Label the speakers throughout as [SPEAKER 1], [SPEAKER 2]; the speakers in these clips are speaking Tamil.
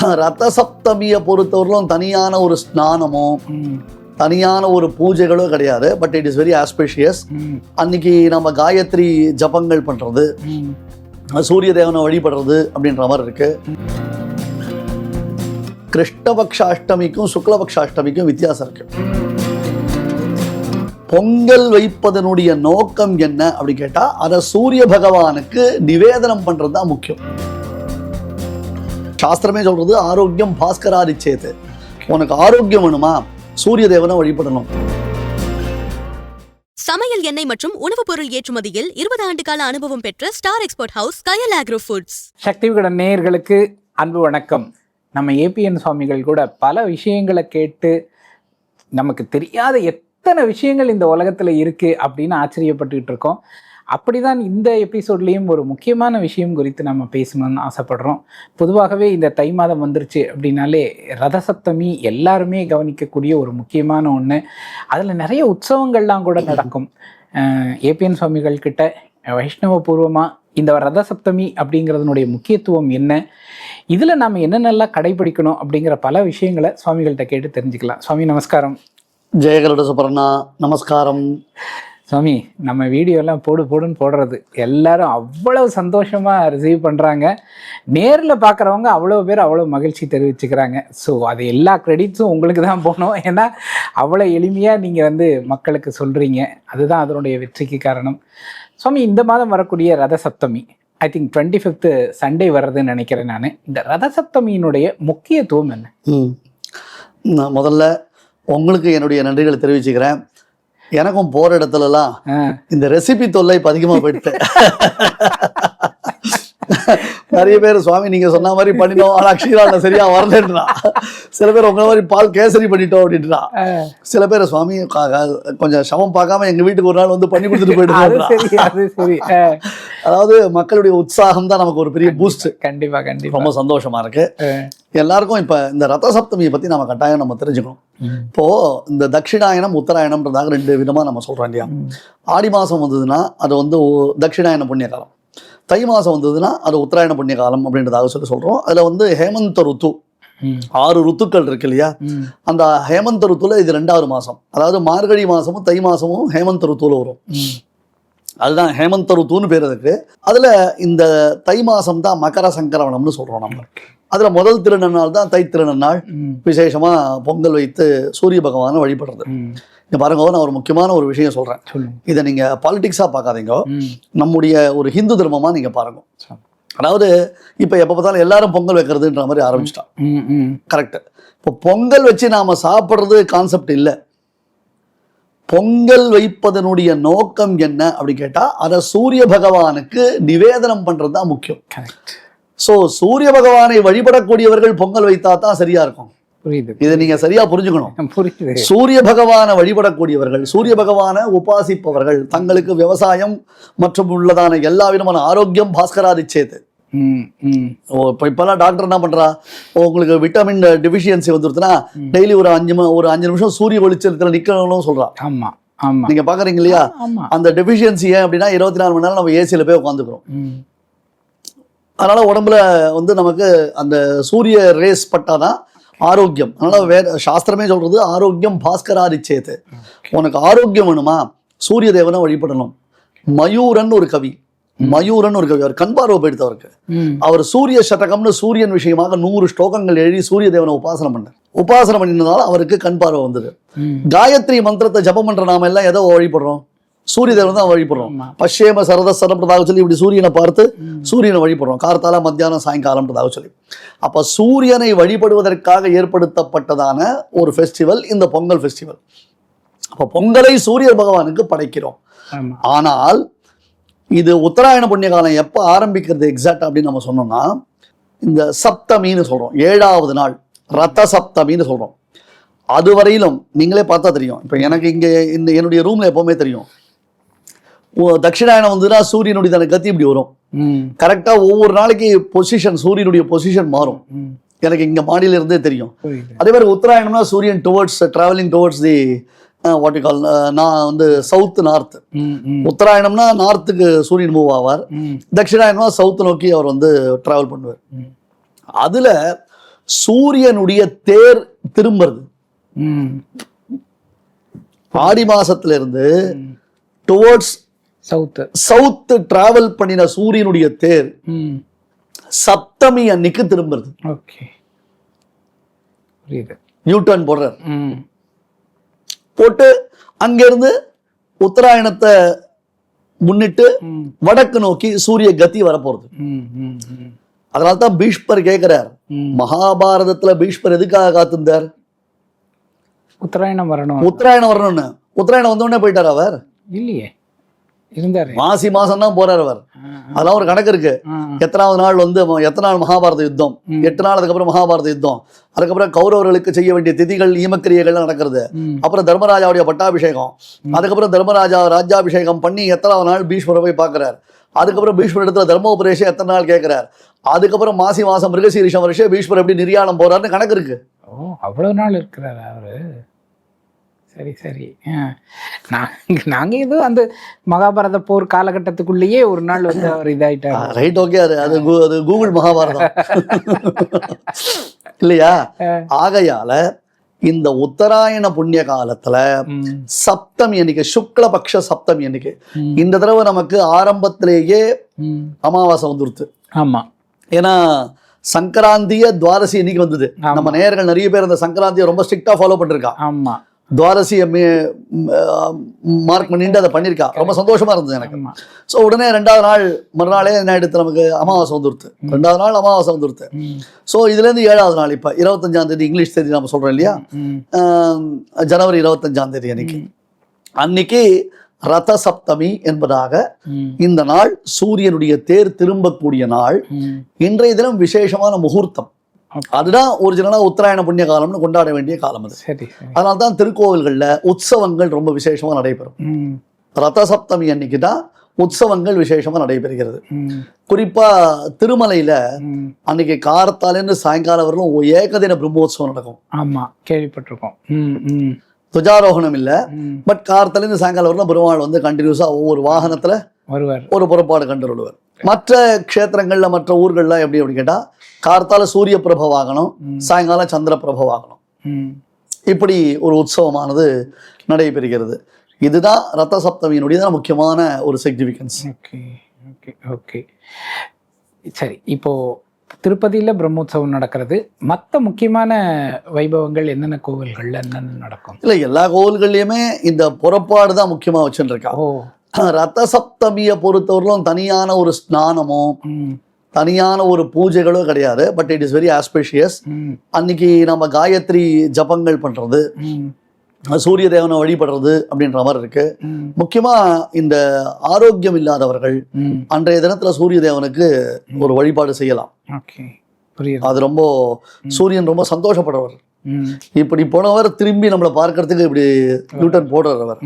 [SPEAKER 1] ரத சப்தமியை பொறுத்தவரையிலும் தனியான ஒரு ஸ்நானமோ தனியான ஒரு பூஜைகளோ கிடையாது. But it is very auspicious அன்னைக்கு நம்ம காயத்ரி ஜபங்கள் பண்றது
[SPEAKER 2] ம்.
[SPEAKER 1] சூரிய தேவனை வழிபடுறது அப்படின்ற மாதிரி இருக்கு. கிருஷ்ணபக்ஷ அஷ்டமிக்கும் சுக்லபக்ஷ அஷ்டமிக்கும் வித்தியாசம் இருக்கு. பொங்கல் வைப்பதனுடைய நோக்கம் என்ன அப்படி கேட்டா அதை சூரிய பகவானுக்கு நிவேதனம் பண்றது தான் முக்கியம். சாஸ்திரமே சொல்றது ஆரோக்கியம் பாஸ்கராதிச்சேது உனக்கு ஆரோக்கியம் வேணுமா? சூரிய தேவனை வழிபடணும்.
[SPEAKER 3] சமையல் எண்ணெய் மற்றும் உணவுப் பொருள் ஏற்றுமதியில் இருபது ஆண்டு கால அனுபவம் பெற்ற star export house Kayal agro foods.
[SPEAKER 2] Sakthi Vikatan நேயர்களுக்கு அன்பு வணக்கம். நம்ம ஏபிஎன் சுவாமிகள் கூட பல விஷயங்களை கேட்டு நமக்கு தெரியாத எத்தனை விஷயங்கள் இந்த உலகத்தில் இருக்குது அப்படின்னு ஆச்சரியப்பட்டுக்கிட்டு இருக்கோம். அப்படிதான் இந்த எபிசோட்லேயும் ஒரு முக்கியமான விஷயம் குறித்து நம்ம பேசணும்னு ஆசைப்படுறோம். பொதுவாகவே இந்த தை மாதம் வந்துருச்சு அப்படின்னாலே ரதசப்தமி எல்லாருமே கவனிக்கக்கூடிய ஒரு முக்கியமான ஒன்று அதில் நிறைய உற்சவங்கள்லாம் கூட நடக்கும். ஏபிஎன் சுவாமிகள் கிட்ட வைஷ்ணவ பூர்வமாக இந்த ரத சப்தமி அப்படிங்கிறதுனுடைய முக்கியத்துவம் என்ன? இதில் நாம் என்னென்னலாம் கடைபிடிக்கணும் அப்படிங்கிற பல விஷயங்களை சுவாமிகள்கிட்ட கேட்டு தெரிஞ்சுக்கலாம். சுவாமி நமஸ்காரம்.
[SPEAKER 1] ஜெயகருட சுப்பர்ணா நமஸ்காரம்.
[SPEAKER 2] சுவாமி நம்ம வீடியோலாம் போடு போடுன்னு போடுறது. எல்லாரும் அவ்வளவு சந்தோஷமாக ரிசீவ் பண்ணுறாங்க நேரில் பார்க்குறவங்க அவ்வளோ பேர் அவ்வளோ மகிழ்ச்சி தெரிவிச்சுக்கிறாங்க. ஸோ அது எல்லா க்ரெடிட்ஸும் உங்களுக்கு தான் போகணும். ஏன்னா அவ்வளோ எளிமையாக நீங்கள் வந்து மக்களுக்கு சொல்கிறீங்க அதுதான் அதனுடைய வெற்றிக்கு காரணம். சுவாமி இந்த மாதம் வரக்கூடிய Ratha Saptami I think twenty fifth Sunday வர்றதுன்னு நினைக்கிறேன் நான். இந்த ரத சப்தமியினுடைய முக்கியத்துவம் என்ன?
[SPEAKER 1] நான் முதல்ல உங்களுக்கு என்னுடைய நன்றிகளை தெரிவிச்சுக்கிறேன். எனக்கும் போற இடத்துலலாம்
[SPEAKER 2] ஆ,
[SPEAKER 1] இந்த ரெசிபி தொல்லை இப்போ அதிகமாக போயிட்டு நிறைய பேர் சுவாமி நீங்க சொன்ன மாதிரி பண்ணிட்டோம் ஆனா அக்ஷீரால சரியா வரலன்றா. சில பேர் உங்களை மாதிரி பால் கேசரி பண்ணிட்டோம் அப்படின்றா. சில பேர் சுவாமி கொஞ்சம் சமம் பார்க்காம எங்க வீட்டுக்கு ஒரு நாள் வந்து பண்ணி கொடுத்துட்டு போயிட்டு அதாவது மக்களுடைய உற்சாகம் தான் நமக்கு ஒரு பெரிய பூஸ்ட்
[SPEAKER 2] கண்டிப்பா கண்டிப்பா
[SPEAKER 1] ரொம்ப சந்தோஷமா இருக்கு. எல்லாருக்கும் இப்ப இந்த ரத சப்தமியை பத்தி நம்ம கட்டாயம் நம்ம தெரிஞ்சுக்கணும். இப்போ இந்த தட்சிணாயனம் உத்தராயணம்ன்றதாக ரெண்டு விதமா நம்ம சொல்றோம் இல்லையா. ஆடி மாசம் வந்ததுன்னா அது வந்து தட்சிணாயன புண்ணிய காலம் தை மாசம் வந்ததுன்னா அது உத்தராயண புண்ணிய காலம் அப்படின்றதாக சொல்லி சொல்றோம். அதுல வந்து ஹேமந்த ருத்து. ஆறு ருத்துக்கள் இருக்கு இல்லையா? அந்த ஹேமந்த ருத்துல இது ரெண்டாவது மாசம். அதாவது மார்கழி மாசமும் தை மாசமும் ஹேமந்த ருத்துல வரும். அதுதான் ஹேமந்த ருத்துன்னு பேர் அதுக்கு. அதுல இந்த தை மாசம் தான் மகர சங்கரவணம்னு சொல்றோம் நம்ம. அதுல முதல் திருநன்னாள் தான் தை திருநன்னாள்.
[SPEAKER 2] ம்,
[SPEAKER 1] விசேஷமா பொங்கல் வைத்து சூரிய பகவானை வழிபடுறது. இங்க பாருங்க நான் ஒரு முக்கியமான ஒரு விஷயம் சொல்றேன்.
[SPEAKER 2] சொல்லுங்க.
[SPEAKER 1] இதை நீங்க பாலிடிக்ஸா பார்க்காதீங்க. நம்முடைய ஒரு ஹிந்து தர்மமா நீங்க பாருங்க. அதாவது இப்ப எப்ப பார்த்தாலும் எல்லாரும் பொங்கல் வைக்கிறதுன்ற மாதிரி ஆரம்பிச்சிட்டான். கரெக்ட் இப்போ பொங்கல் வச்சு நாம சாப்பிட்றது கான்செப்ட் இல்லை. பொங்கல் வைப்பதனுடைய நோக்கம் என்ன அப்படி கேட்டா அதை சூரிய பகவானுக்கு நிவேதனம் பண்றது தான் முக்கியம். ஸோ சூரிய பகவானை வழிபடக்கூடியவர்கள் பொங்கல் வைத்தா தான் சரியா இருக்கும்.
[SPEAKER 2] புரியுது.
[SPEAKER 1] இதை நீங்க சரியா புரிஞ்சுக்கணும்.
[SPEAKER 2] புரியுது.
[SPEAKER 1] சூரிய பகவானை வழிபடக்கூடியவர்கள் சூரிய பகவானை உபாசிப்பவர்கள் தங்களுக்கு விவசாயம் மற்றும் உள்ளதான எல்லா விதமான ஆரோக்கியம் பாஸ்கராதிச்சேது. ஓ இப்போ இப்போல்லாம் டாக்டர் என்ன பண்றா? உங்களுக்கு விட்டமின் டெஃபிஷியன்சி வந்துருச்சுன்னா டெய்லி ஒரு அஞ்சு ஒரு அஞ்சு நிமிஷம் சூரிய வெளிச்சத்துல நிக்கணும்னு சொல்றா.
[SPEAKER 2] ஆமா ஆமா.
[SPEAKER 1] நீங்க பாக்குறீங்க இல்லையா அந்த டெஃபிஷியன்சி ஏன் அப்படின்னா இருபத்தி நாலு மணி நேரம் நம்ம ஏசியில போய் உட்காந்துக்கிறோம் அதனால உடம்புல வந்து நமக்கு அந்த சூரிய ரேஸ் பட்டாதான் ஆரோக்கியம். அதனால வேற சாஸ்திரமே சொல்றது ஆரோக்கியம் பாஸ்கராதிச்சேது உனக்கு ஆரோக்கியம் வேணுமா? சூரிய தேவனை வழிபடணும். மயூரன் ஒரு கவி. மயூரன் ஒரு கவி. அவர் கண் பார்வை போயிடுத்தவருக்கு. அவர் சூரிய சதகம்னு சூரியன் விஷயமாக நூறு ஸ்லோகங்கள் எழுதி சூரிய தேவனை உபாசனம் பண்ணார். உபாசனம் பண்ணினதால அவருக்கு கண் பார்வை வந்தது. காயத்ரி மந்திரத்தை ஜபம் பண்ற நாம எல்லாம் எதோ வழிபடுறோம். சூரிய தேவன் தான் வழிபடுறோம். பஷ்யேம சரத சரம்ன்றதாக சொல்லி இப்படி சூரியனை பார்த்து. சூரியனை வழிபடுறோம். கார்த்தால மத்தியானம் சாயங்காலம்ன்றதாக சொல்லி. அப்ப சூரியனை வழிபடுவதற்காக ஏற்படுத்தப்பட்டதான ஒரு ஃபெஸ்டிவல் இந்த பொங்கல் ஃபெஸ்டிவல் அப்ப பொங்கலை சூரிய பகவானுக்கு படைக்கிறோம். ஆனால் இது உத்தராயண புண்ணிய காலம் எப்போ ஆரம்பிக்கிறது எக்ஸாக்ட் அப்படின்னு நம்ம சொன்னோம்னா இந்த சப்தமின்னு சொல்றோம். ஏழாவது நாள் ரத்த சப்தமின்னு சொல்றோம். அது வரையிலும் நீங்களே பார்த்தா தெரியும். இப்போ எனக்கு இங்க இந்த என்னுடைய ரூம்ல எப்பவுமே தெரியும். தட்சிணாயனம் வந்துன்னா சூரியனுடைய தன கத்தி இப்படி வரும். கரெக்டா ஒவ்வொரு நாளைக்கு பொசிஷன் சூரியனுடைய பொசிஷன் மாறும். எனக்கு இங்க மாடியில இருந்தே தெரியும். அதே மாதிரி உத்தராயணம்னா சூரியன் towards travelling towards the what call நான் வந்து சவுத் நார்த் உத்தராயணம்னா நார்த்துக்கு சூரியன் மூவ் ஆவார்.
[SPEAKER 2] ம்,
[SPEAKER 1] தட்சிணாயனமா சவுத் நோக்கி அவர் வந்து டிராவல் பண்ணுவார். அதுல சூரியனுடைய தேர் திரும்புறது. ஆடி மாசத்துல இருந்து டுவர்ட்ஸ்
[SPEAKER 2] சவுத்து.
[SPEAKER 1] சவுத் டிராவல் பண்ணின சூரியனுடைய தேர் சப்தமி அன்னைக்கு திரும்புறது. நியூட்டன் போடுறார். போட்டு அங்கிருந்து உத்தராயணத்தை முன்னிட்டு வடக்கு நோக்கி சூரிய கதி வரப்போறது. அதனால தான் பீஷ்மர் கேட்கிறார் மகாபாரதத்துல பீஷ்மர் எதுக்காக காத்திருந்தார்?
[SPEAKER 2] உத்தராயணம் வரணும்.
[SPEAKER 1] உத்தராயணம் வரணும்னு. உத்தராயணம் வந்த உடனே போயிட்டார் அவர்?
[SPEAKER 2] இல்லையே. இருந்தாரு.
[SPEAKER 1] மாசி மாசம் தான் போறார் அவர். அதெல்லாம் ஒரு கணக்கு இருக்கு. எத்தனாவது நாள் வந்து எத்தனை நாள் மகாபாரத யுத்தம். எட்டு நாள் அதுக்கப்புறம் மகாபாரத யுத்தம். அதுக்கப்புறம் கௌரவர்களுக்கு செய்ய வேண்டிய திதிகள் ஈமக்கிரியைகள் நடக்கிறது. அப்புறம் தர்மராஜாவுடைய பட்டாபிஷேகம். அதுக்கப்புறம் தர்மராஜா ராஜ்யாபிஷேகம் பண்ணி எத்தனாவது நாள் பீஷ்மரை போய் பார்க்கறார் அதுக்கப்புறம் பீஷ்மர் இடத்துல தர்மோபதேசம் எத்தனை நாள் கேட்கிறார் அதுக்கப்புறம் மாசி மாசம் மிருகசீரிஷம் வருஷம் பீஷ்மர் எப்படி நிர்யாணம் போறாருன்னு கணக்கு இருக்கு.
[SPEAKER 2] அவ்வளவு நாள் இருக்கிறாரா அவரு? சரி சரி. ஆ. நாங்க நாங்க ஏதோ அந்த மகாபாரத போர் காலகட்டத்துக்குள்ளேயே ஒரு நாள் வந்து அவர் இதாயிட்டாரு.
[SPEAKER 1] ரைட் ஓகே அது அது அது கூகுள் மகாபாரதம். இல்லையா? ஆகையால இந்த உத்தராயண புண்ணிய காலத்துல சப்தமி அன்னைக்கு சுக்லபக்ஷ சப்தமி
[SPEAKER 2] ம்,
[SPEAKER 1] இந்த தடவை நமக்கு ஆரம்பத்திலேயே. அமாவாசை வந்துருத்து
[SPEAKER 2] ஆமா.
[SPEAKER 1] ஏன்னா சங்கராந்திய துவாரசி இன்னைக்கு வந்தது. நம்ம நேயர்கள் நிறைய பேர் அந்த சங்கராந்தியை ரொம்ப ஸ்ட்ரிக்டா ஃபாலோ பண்ணிருக்கா
[SPEAKER 2] ஆமா.
[SPEAKER 1] துவாரசியை மார்க் பண்ணிட்டு அதை பண்ணிருக்கா ரொம்ப சந்தோஷமா இருந்தது எனக்கு. ஸோ உடனே ரெண்டாவது நாள் மறுநாளே என்ன எடுத்து நமக்கு அமாவாசை வந்துருத்து ரெண்டாவது நாள் அமாவாசை வந்துருத்து ஸோ இதுலேருந்து ஏழாவது நாள் இப்போ இருபத்தஞ்சாம் தேதி இங்கிலீஷ் தேதி நம்ம சொல்றோம் இல்லையா? ஜனவரி இருபத்தஞ்சாம் தேதி அன்னைக்கு. அன்னைக்கு ரத சப்தமி என்பதாக இந்த நாள் சூரியனுடைய தேர் திரும்பக்கூடிய நாள். இன்றைய தினம் விசேஷமான முகூர்த்தம். அதுதான் ஒரிஜினலா உத்தராயண புண்ணிய காலம்னு கொண்டாட வேண்டிய காலம் அது.
[SPEAKER 2] சரி.
[SPEAKER 1] அதனால தான் திருக்கோவில்கள்ல உற்சவங்கள் ரொம்ப விசேஷமா நடைபெறும். ரத சப்தமி அன்னைக்கு தான் உற்சவங்கள் விசேஷமா நடைபெறுகிறது.
[SPEAKER 2] ம்,
[SPEAKER 1] குறிப்பா திருமலையில. அன்னைக்கு காரத்தாலேருந்து சாயங்காலம் வரலும் ஏகதின பிரம்மோத்சவம் நடக்கும்.
[SPEAKER 2] ஆமா கேள்விப்பட்டிருக்கோம். ம், ம்,
[SPEAKER 1] துவஜாரோகணம் இல்ல. பட் காரத்தாலேருந்து சாயங்காலம் வரலும் பெருமாள் வந்து கண்டினியூஸா ஒவ்வொரு வாகனத்துல
[SPEAKER 2] வருவார்.
[SPEAKER 1] ஒரு புறப்பாடு கண்டுள்ளுவார் மற்ற க்ஷேத்திரங்கள்ல மற்ற ஊர்கள்ல எப்படி அப்படின்னு கேட்டா கார்த்தால சூரிய பிரப வாகனம்
[SPEAKER 2] ம்,
[SPEAKER 1] சாயங்காலம் சந்திர பிரப வாகனம். இப்படி ஒரு உற்சவமானது நடைபெறுகிறது. இதுதான் ரத்த சப்தமியினுடைய முக்கியமான ஒரு சிக்னிஃபிகன்ஸ்
[SPEAKER 2] ஓகே ஓகே ஓகே. சரி இப்போ திருப்பதியில பிரம்மோற்சவம் நடக்கிறது. மற்ற முக்கியமான வைபவங்கள் என்னென்ன கோவில்கள்ல என்னென்ன நடக்கும்?
[SPEAKER 1] இல்ல எல்லா கோவில்கள்லயுமே இந்த புறப்பாடு தான் முக்கியமா வச்சுட்டு இருக்கா
[SPEAKER 2] ஓ.
[SPEAKER 1] ரத்த சப்தமியை பொறுத்தவரையிலும் தனியான ஒரு ஸ்நானமோ தனியான ஒரு பூஜைகளோ கிடையாது. But it is very auspicious அன்னைக்கு நம்ம காயத்ரி ஜபங்கள் பண்றது சூரிய தேவனை வழிபடுறது அப்படின்ற மாதிரி இருக்கு. முக்கியமா இந்த ஆரோக்கியம் இல்லாதவர்கள். அன்றைய தினத்துல சூரிய தேவனுக்கு ஒரு வழிபாடு செய்யலாம். அது ரொம்ப சூரியன் ரொம்ப சந்தோஷப்படுறவர். இப்படி போனவர் திரும்பி நம்மளை பார்க்கறதுக்கு இப்படி யூட்டன் போடுறவர்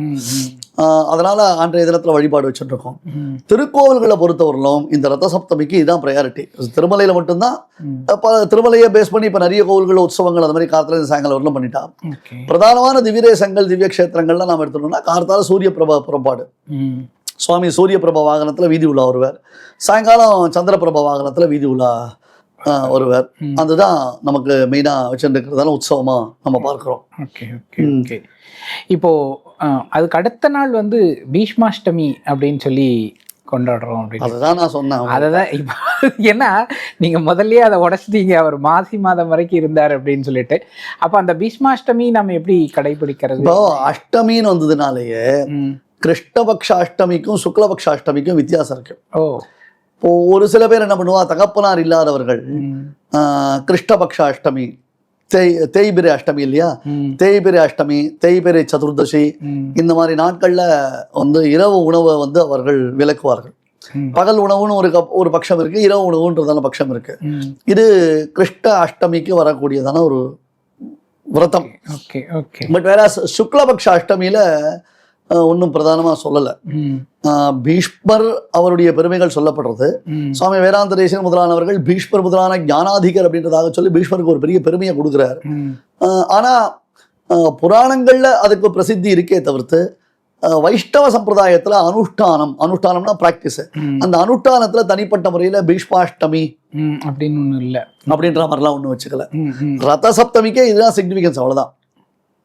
[SPEAKER 1] அதனால அன்றைய தினத்துல வழிபாடு வச்சுட்டு இருக்கோம்
[SPEAKER 2] ம்,
[SPEAKER 1] திருக்கோவில்களை பொறுத்தவரையிலும் இந்த ரத்த சப்தமிக்கு இதுதான் ப்ரையாரிட்டி திருமலையில மட்டும்தான்
[SPEAKER 2] ம்.
[SPEAKER 1] அப்ப திருமலையை பேஸ் பண்ணி இப்ப நிறைய கோவில்கள் உற்சவங்கள் அந்த மாதிரி இருந்து சாயங்காலம் வரலும் பண்ணிட்டா
[SPEAKER 2] ஓகே.
[SPEAKER 1] பிரதானமான திவ்யதேசங்கள் திவ்ய கஷேத்திரங்கள்லாம் நாம எடுத்துட்டோம்னா கார்த்தால சூரிய பிரபா புறப்பாடு சுவாமி சூரிய பிரபா வாகனத்துல வீதி உலா வருவார். சாயங்காலம் சந்திர பிரபா வாகனத்துல வீதி உலா வருவார். அதுதான் நமக்கு மெயினா வச்சுருக்கிறதான உற்சவமா நம்ம பார்க்கிறோம்.
[SPEAKER 2] Okay okay. ஓகே. இப்போ அஹ், அதுக்கு அடுத்த நாள் வந்து பீஷ்மாஷ்டமி அப்படின்னு சொல்லி கொண்டாடுறோம் அப்படின்னு.
[SPEAKER 1] அதுதான் நான் சொன்னேன்.
[SPEAKER 2] அததான் இப்போ ஏன்னா நீங்க முதல்லயே அதை உடைச்சிட்டீங்க. அவர் மாசி மாதம் வரைக்கும் இருந்தார் அப்படின்னு சொல்லிட்டு. அப்ப அந்த பீஷ்மாஷ்டமி நம்ம எப்படி கடைபிடிக்கிறது?
[SPEAKER 1] இப்போ அஷ்டமின்னு வந்ததுனாலேயே. கிருஷ்ணபக்ஷ அஷ்டமிக்கும் சுக்லபக்ஷ அஷ்டமிக்கும் வித்தியாசம் இருக்கு.
[SPEAKER 2] ஓ.
[SPEAKER 1] இப்போ ஒரு சில பேர் என்ன பண்ணுவா தகப்பனார் இல்லாதவர்கள் கிருஷ்ணபக்ஷ அஷ்டமி தேய் தேய்பிரை அஷ்டமி இல்லையா? தேய்பிரை அஷ்டமி தேய்பிரை சதுர்தசி இந்த மாதிரி நாட்கள்ல வந்து இரவு உணவை வந்து அவர்கள் விலக்குவார்கள்
[SPEAKER 2] ம்,
[SPEAKER 1] பகல் உணவுன்னு ஒரு கப் ஒரு பட்சம் இருக்கு இரவு உணவுன்றதான பட்சம் இருக்கு. இது கிருஷ்ண அஷ்டமிக்கு வரக்கூடியதான ஒரு விரதம்.
[SPEAKER 2] Okay okay.
[SPEAKER 1] பட் வேற சுக்லபக்ஷ அஷ்டமியில ஒன்றும் பிரதானமா சொல்லலை. பீஷ்மர் அவருடைய பெருமைகள் சொல்லப்படுறது. சுவாமி வேதாந்த தேசியன் முதலானவர்கள் பீஷ்மர் முதலான ஞானாதிகர் அப்படின்றதாக சொல்லி பீஷ்மருக்கு ஒரு பெரிய பெருமையை கொடுக்குறாரு.
[SPEAKER 2] ம்,
[SPEAKER 1] ஆஹ் ஆனா ஆஹ் புராணங்கள்ல அதுக்கு பிரசித்தி இருக்கே தவிர்த்து வைஷ்ணவ சம்பிரதாயத்துல அனுஷ்டானம் அனுஷ்டானம்னா பிராக்டிஸ் அந்த அனுஷ்டானத்துல தனிப்பட்ட முறையில பீஷ்மாஷ்டமி
[SPEAKER 2] அப்படின்னு ஒண்ணு இல்ல.
[SPEAKER 1] அப்படின்ற மாதிரிலாம் ஒண்ணும் வச்சுக்கல. ரத சப்தமிக்கே இதுதான் சிக்னிஃபிகன்ஸ் அவ்வளவுதான்.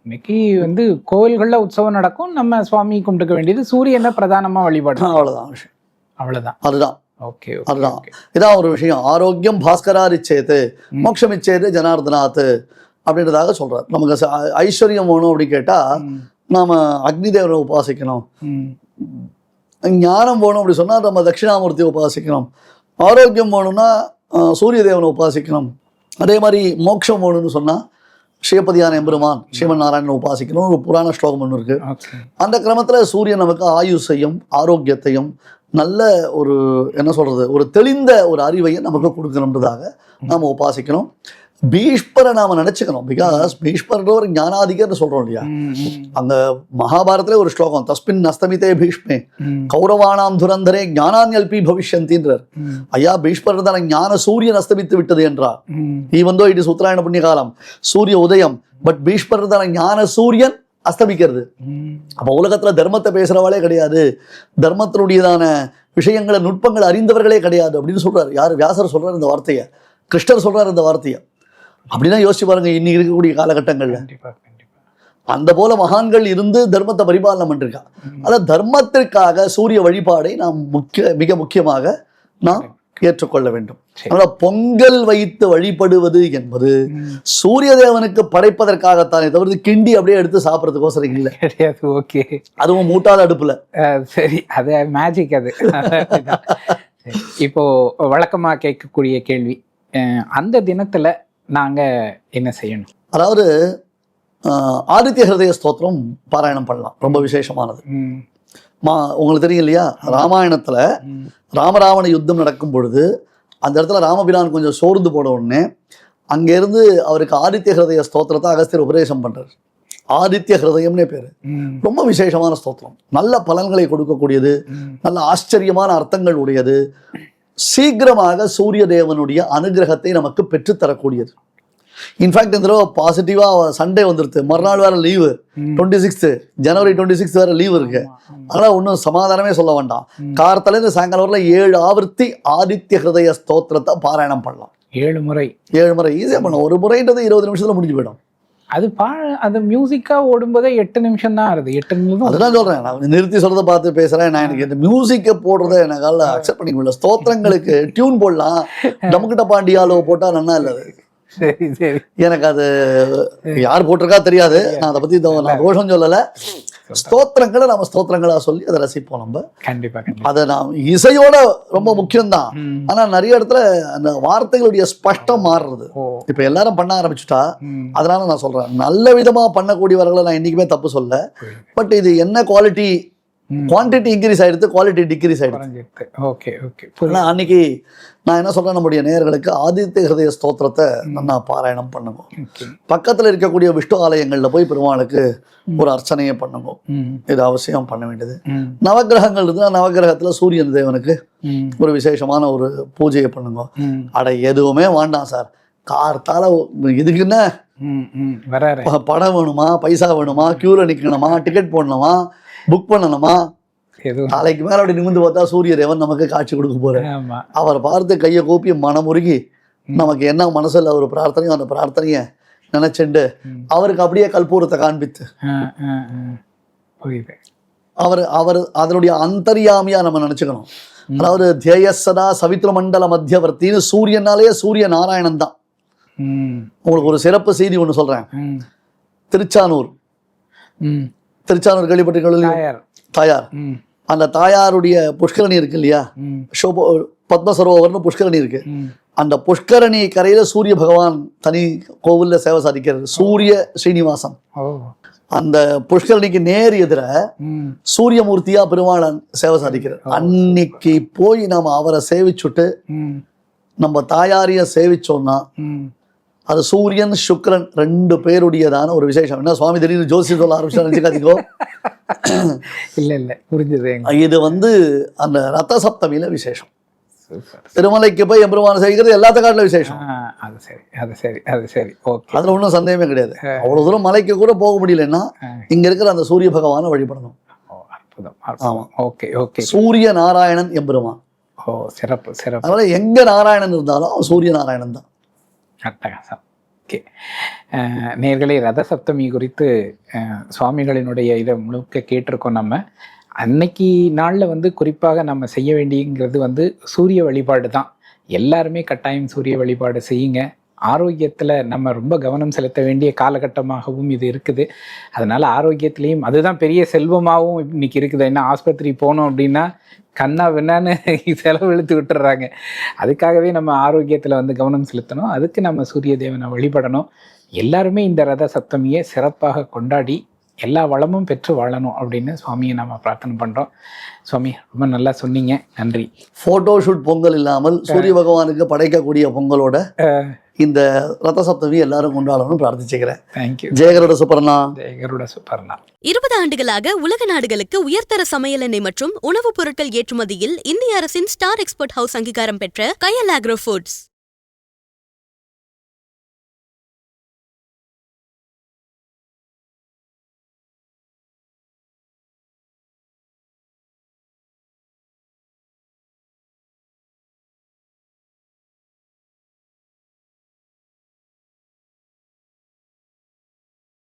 [SPEAKER 2] இன்னைக்கு வந்து கோவில்கள்ல உற்சவம் நடக்கும். நம்ம சுவாமி கும்பிட்டுக்க வேண்டியது சூரியனை பிரதானமா வழிபடுறோம்
[SPEAKER 1] அவ்வளவுதான் விஷயம்.
[SPEAKER 2] அவ்வளவுதான்.
[SPEAKER 1] அதுதான்.
[SPEAKER 2] ஓகே
[SPEAKER 1] அதுதான். இதான் ஒரு விஷயம். ஆரோக்கியம் பாஸ்கராரிச்சேது மோட்சம் இச்சேது ஜனார்தனாத் அப்படின்றதாக சொல்றார். நமக்கு ஐஸ்வர்யம் வேணும் அப்படி கேட்டா நாம அக்னி தேவரை உபாசிக்கணும் ஞானம் வேணும் அப்படி சொன்னா நம்ம தட்சிணாமூர்த்தி உபாசிக்கணும். ஆரோக்கியம் வேணும்னா சூரிய தேவனை உபாசிக்கணும். அதே மாதிரி மோட்சம் வேணும்னு சொன்னா சிவபதியான எம்பெருமான் சிவன் நாராயணனை உபாசிக்கணும். ஒரு புராண ஸ்லோகம் ஒன்று இருக்கு. அந்த கிரமத்துல சூரியன் நமக்கு ஆயுசையும் ஆரோக்கியத்தையும் நல்ல ஒரு என்ன சொல்றது ஒரு தெளிந்த ஒரு அறிவையை நமக்கு கொடுக்கணுன்றதாக நாம உபாசிக்கணும். பீஷ்மரை நாம நினைச்சுக்கணும். பிகாஸ் பீஷ்மர்ன்ற ஒரு ஞானாதிகர்னு சொல்றோம் இல்லையா? அந்த மகாபாரதத்துல ஒரு ஸ்லோகம் தஸ்மின் அஸ்தமித்தே பீஷ்மே கௌரவானாம் துரந்தரே ஞானான்யல்பி பவிஷ்யந்தின்றார். ஐயா பீஷ்மர் தான ஞான சூரியன் அஸ்தமித்து விட்டது என்றார். ஈவன் தோ இட் இஸ் உத்தராயண புண்ணிய காலம் சூரிய உதயம் பட் பீஷ்மர் தான ஞான சூரியன் அஸ்தமிக்கிறது. அப்போ உலகத்துல தர்மத்தை பேசுறவளே கிடையாது. தர்மத்தினுடையதான விஷயங்களை நுட்பங்களை அறிந்தவர்களே கிடையாது அப்படின்னு சொல்றாரு. யார்? வியாசர் சொல்றாரு இந்த வார்த்தையை. கிருஷ்ணர் சொல்றாரு இந்த வார்த்தையை. அப்படின்னா யோசிச்சு பாருங்க இன்னைக்கு இருக்கக்கூடிய காலகட்டங்கள்ல. அந்த போல மகான்கள் இருந்து தர்மத்தை பரிபாலனம் பண்ணிருக்கா. அதான் தர்மத்திற்காக சூரிய வழிபாடை நாம் முக்கிய மிக முக்கியமாக நாம் ஏற்றுக்கொள்ள வேண்டும். அதனால பொங்கல் வைத்து வழிபடுவது என்பது சூரிய தேவனுக்கு படைப்பதற்காகத்தானே தவிர்த்து கிண்டி அப்படியே எடுத்து சாப்பிட்றதுக்கோசரம் இல்லை.
[SPEAKER 2] கிடையாது ஓகே.
[SPEAKER 1] அதுவும் மூட்டாத அடுப்புல.
[SPEAKER 2] சரி அது மேஜிக் அது. இப்போ வழக்கமா கேட்கக்கூடிய கேள்வி. அந்த தினத்துல நாங்க என்ன செய்யணும்?
[SPEAKER 1] அதாவது ஆதித்ய ஹிருதய ஸ்தோத்திரம் பாராயணம் பண்ணலாம். ரொம்ப விசேஷமானது.
[SPEAKER 2] ம்,
[SPEAKER 1] உங்களுக்கு தெரியும் இல்லையா? ராமாயணத்துல ராமராவண யுத்தம் நடக்கும் பொழுது அந்த இடத்துல ராமபிரான் கொஞ்சம் சோர்ந்து போன உடனே அங்கேருந்து அவருக்கு ஆதித்ய ஹிருதய ஸ்தோத்திரத்தை அகஸ்தியர் உபதேசம் பண்றாரு. ஆதித்ய ஹிருதயம்னே பேரு. ரொம்ப விசேஷமான ஸ்தோத்திரம். நல்ல பலன்களை கொடுக்கக்கூடியது. நல்ல ஆச்சரியமான அர்த்தங்கள் உடையது. சீக்கிரமாக சூரிய தேவனுடைய அனுகிரகத்தை நமக்கு பெற்றுத்தரக்கூடியது. இன்ஃபேக்ட் இந்த தடவை பாசிட்டிவாக சண்டே வந்துருது மறுநாள் வேற leave. Twenty sixth January twenty six வேற லீவு இருக்கு. அதனால் ஒன்றும் சமாதானமே சொல்ல வேண்டாம். கார்த்தலேருந்து சாயங்காலம் வரல ஏழு ஆவர்த்தி ஆதித்ய ஹிருதய ஸ்தோத்திரத்தை பாராயணம் பண்ணலாம்.
[SPEAKER 2] ஏழு முறை.
[SPEAKER 1] ஏழு முறை. ஈஸியாக பண்ணலாம். ஒரு முறைன்றது இருபது நிமிஷத்துல முடிஞ்சு போயிடும்.
[SPEAKER 2] அது பா அது மியூசிக்கா ஓடும்போதே எட்டு நிமிஷம் தான் ஆகுது எட்டு நிமிஷம்
[SPEAKER 1] அதுதான் சொல்றேன். நான் நிறுத்தி சொல்றதை பார்த்து பேசுறேன். நான் எனக்கு இந்த மியூசிக்கை போடுறத என்னால் அக்செப்ட் பண்ணிக்க முடியல. ஸ்தோத்திரங்களுக்கு டியூன் போடலாம். டமுக்கிட்ட பாண்டியாலோ போட்டா நல்லா இல்லை அது.
[SPEAKER 2] சரி சரி.
[SPEAKER 1] எனக்கு அது யார் போட்டிருக்கா தெரியாது. நான் அதை பத்தி நான் தோஷம் சொல்லல. ஸ்தோத்திரங்களை நம்ம ஸ்தோத்திரங்களா சொல்லி அதை ரசிப்போம் நம்ம.
[SPEAKER 2] கண்டிப்பா
[SPEAKER 1] அதை நாம் இசையோட ரொம்ப முக்கியம்தான். ஆனா நிறைய இடத்துல அந்த வார்த்தைகளுடைய ஸ்பஷ்டம் மாறுறது. இப்ப எல்லாரும் பண்ண ஆரம்பிச்சுட்டா. அதனால நான் சொல்றேன். நல்ல விதமா பண்ணக்கூடியவர்களை நான் என்னைக்குமே தப்பு சொல்ல. பட் இது என்ன குவாலிட்டி. குவான்டிட்டி இன்க்ரீஸ் ஆயிடுது குவாலிட்டி டிக்ரீஸ் ஆயிடுது
[SPEAKER 2] ஓகே ஓகே
[SPEAKER 1] அன்னைக்கு நான் என்ன சொல்றேன் நம்முடைய நேயர்களுக்கு ஆதித்ய ஹிருதய ஸ்தோத்திரத்தை நல்லா பாராயணம் பண்ணுங்க. பக்கத்துல இருக்கக்கூடிய விஷ்ணு ஆலயங்கள்ல போய் பெருமாளுக்கு ஒரு அர்ச்சனையை பண்ணுங்க. இது அவசியம் பண்ண வேண்டியது.
[SPEAKER 2] ம்.
[SPEAKER 1] நவக்கிரகங்கள் இருந்தால் நவக்கிரகத்துல சூரியன் தேவனுக்கு ஒரு விசேஷமான ஒரு பூஜையை பண்ணுங்க. அட எதுவுமே வேண்டாம் சார். கார்த்தால இதுக்கு என்ன? படம் வேணுமா? பைசா வேணுமா? கியூல நிக்கணுமா? டிக்கெட் போடணுமா? புக் பண்ணணுமா? நாளைக்கு மேல அப்படி நிமிந்து பார்த்தா சூரிய தேவன் நமக்கு காட்சி கொடுக்க போறாரு
[SPEAKER 2] ஆமா.
[SPEAKER 1] அவர் பார்த்து கையை கூப்பி மனமுருகி நமக்கு என்ன மனசுல ஒரு பிரார்த்தனையோ அந்த பிரார்த்தனையை நினைச்சுண்டு. அவருக்கு அப்படியே கற்பூரத்தை காண்பித்து. அவர் அவர் அதனுடைய அந்தரியாமியா நம்ம நினைச்சுக்கணும். அதாவது தியசதா சவித்ர மண்டல மத்தியவர்த்தின்னு சூரியனாலேயே சூரிய நாராயணன் தான். உங்களுக்கு ஒரு சிறப்பு செய்தி ஒன்று சொல்றேன். திருச்சானூர். திருச்சானூர் கேள்விப்பட்டிருக்கீங்களா
[SPEAKER 2] தாயார்.
[SPEAKER 1] அந்த தாயாருடைய புஷ்கரணி இருக்கு இல்லையா பத்ம சரோவர்னு புஷ்கரணி இருக்கு. அந்த புஷ்கரணி கரையில சூரிய பகவான் தனி கோவில்ல சேவை சாதிக்கிறார். சூரிய ஸ்ரீனிவாசன்
[SPEAKER 2] ஓ.
[SPEAKER 1] அந்த புஷ்கரணிக்கு நேர் எதிர சூரியமூர்த்தியா பெருமாளன் சேவை சாதிக்கிறார். அன்னைக்கு போய் நாம அவரை சேவிச்சுட்டு நம்ம தாயாரைய சேவிச்சோம்னா அது சூரியன் சுக்கிரன் ரெண்டு பேருடையதான ஒரு விசேஷம். என்ன சுவாமி திடீர்னு ஜோசி சொல்ல ஆரம்பிச்சா நினைச்சுக்காதீங்கோ
[SPEAKER 2] இல்ல இல்ல புரிஞ்சது
[SPEAKER 1] இது வந்து அந்த ரத்த சப்தமியில விசேஷம் திருமலைக்கு போய் எம்பெருமான சேவிக்கிறது எல்லாத்த காட்டில விசேஷம்.
[SPEAKER 2] அது சரி அது சரி அது சரி. ஓகே.
[SPEAKER 1] அதுல ஒன்றும் சந்தேகமே கிடையாது. அவ்வளவு தூரம் மலைக்கு கூட போக முடியலன்னா. இங்க இருக்கிற அந்த சூரிய பகவானை வழிபடணும்.
[SPEAKER 2] அற்புதம் ஓகே ஓகே.
[SPEAKER 1] சூரிய நாராயணன் எம்பெருமான்.
[SPEAKER 2] ஓ சிறப்பு சிறப்பு.
[SPEAKER 1] அதனால எங்க நாராயணன் இருந்தாலும் சூரிய நாராயணன் தான்.
[SPEAKER 2] அட்டகாசம் ஓகே. நேர்களை ரத சப்தமி குறித்து சுவாமிகளினுடைய இதை முழுக்க கேட்டிருக்கோம் நம்ம. அன்னைக்கு நாளில் வந்து குறிப்பாக நம்ம செய்ய வேண்டியங்கிறது வந்து சூரிய வழிபாடு தான் எல்லாருமே கட்டாயம் சூரிய வழிபாடு செய்யுங்க. ஆரோக்கியத்தில் நம்ம ரொம்ப கவனம் செலுத்த வேண்டிய காலகட்டமாகவும் இது இருக்குது. அதனால ஆரோக்கியத்திலையும் அதுதான் பெரிய செல்வமாகவும் இன்னைக்கு இருக்குது. ஏன்னா ஆஸ்பத்திரி போனோம் அப்படின்னா கண்ணா வேணான்னு செலவு இழுத்து விட்டுறாங்க அதுக்காகவே நம்ம ஆரோக்கியத்தில் வந்து கவனம் செலுத்தணும். அதுக்கு நம்ம சூரிய தேவனை வழிபடணும். எல்லாருமே இந்த ரத சப்தமியை சிறப்பாக கொண்டாடி எல்லா வளமும் பெற்று வாழணும் அப்படின்னு சுவாமியை நம்ம பிரார்த்தனை பண்ணுறோம் சுவாமி ரொம்ப நல்லா சொன்னீங்க. நன்றி.
[SPEAKER 1] போட்டோ ஷூட் பொங்கல் இல்லாமல் சூரிய பகவானுக்கு படைக்கக்கூடிய பொங்கலோட இந்த ரத சப்தமி எல்லாரும் கொண்டாடணும்னு பிரார்த்திச்சுக்கிறேன்.
[SPEAKER 2] தேங்க்யூ
[SPEAKER 1] ஜெயகரோட சுப்பர்ணா.
[SPEAKER 2] ஜெயகருட சுப்பர்ணா.
[SPEAKER 3] இருபது ஆண்டுகளாக உலக நாடுகளுக்கு உயர்தர சமையல் எண்ணெய் மற்றும் உணவுப் பொருட்கள் ஏற்றுமதியில் இந்திய அரசின் ஸ்டார் எக்ஸ்போர்ட் ஹவுஸ் அங்கீகாரம் பெற்ற கயல் ஆக்ரோ ஃபுட்ஸ்.